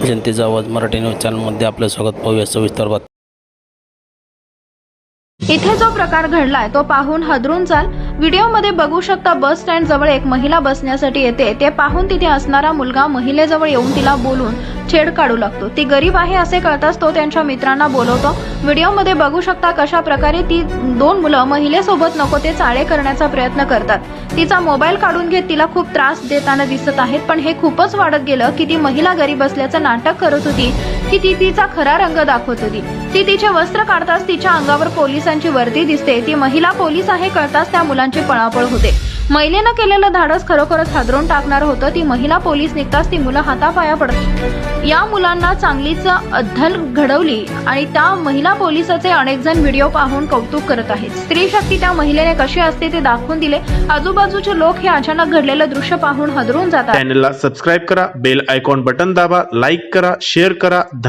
जनतेचा आवाज मराठी न्यूज चॅनलमध्ये आपलं स्वागत पाहूया सविस्तर बात इथे जो प्रकार घडलाय तो पाहून हदरून चाल व्हिडिओमध्ये बघू शकता बस स्टँड जवळ एक महिला बसण्यासाठी येते. ते पाहून तिथे असणारा मुलगा महिलेजवळ येऊन तिला बोलून छेड काढू लागतो. ती गरीब आहे असे कळताच तो त्यांच्या मित्रांना बोलवतो. व्हिडिओमध्ये बघू शकता कशा प्रकारे ती दोन मुलं महिलेसोबत नको ते चाळे करण्याचा प्रयत्न करतात. तिचा मोबाईल काढून घेत तिला खूप त्रास देताना दिसत आहेत पण हे खूपच वाढत गेलं की ती महिला गरीब असल्याचं नाटक करत होती की ती तिचा खरा रंग दाखवत होती. ती तिचे वस्त्र काढताच तिच्या अंगावर पोलिसांची वर्दी दिसते. ती महिला पोलीस आहे कळताच त्या मुलांची पळापळ होते. महिलेनं केलेलं धाडस खरोखरच हादरून टाकणार होतं. ती महिला पोलीस निघताच ती मुलं हातापाया पडत या मुलांना चांगलीच अद्दल घडवली आणि त्या महिला पोलिसाचे अनेक जण व्हिडिओ पाहून कौतुक करत आहेत. स्त्री शक्ती त्या महिलेने कशी असते ते दाखवून दिले. आजूबाजूचे लोक हे अचानक घडलेलं दृश्य पाहून हदरून जातात. चॅनलला सबस्क्राईब करा बेल आयकॉन बटन दाबा लाईक करा शेअर करा. धन्यवाद.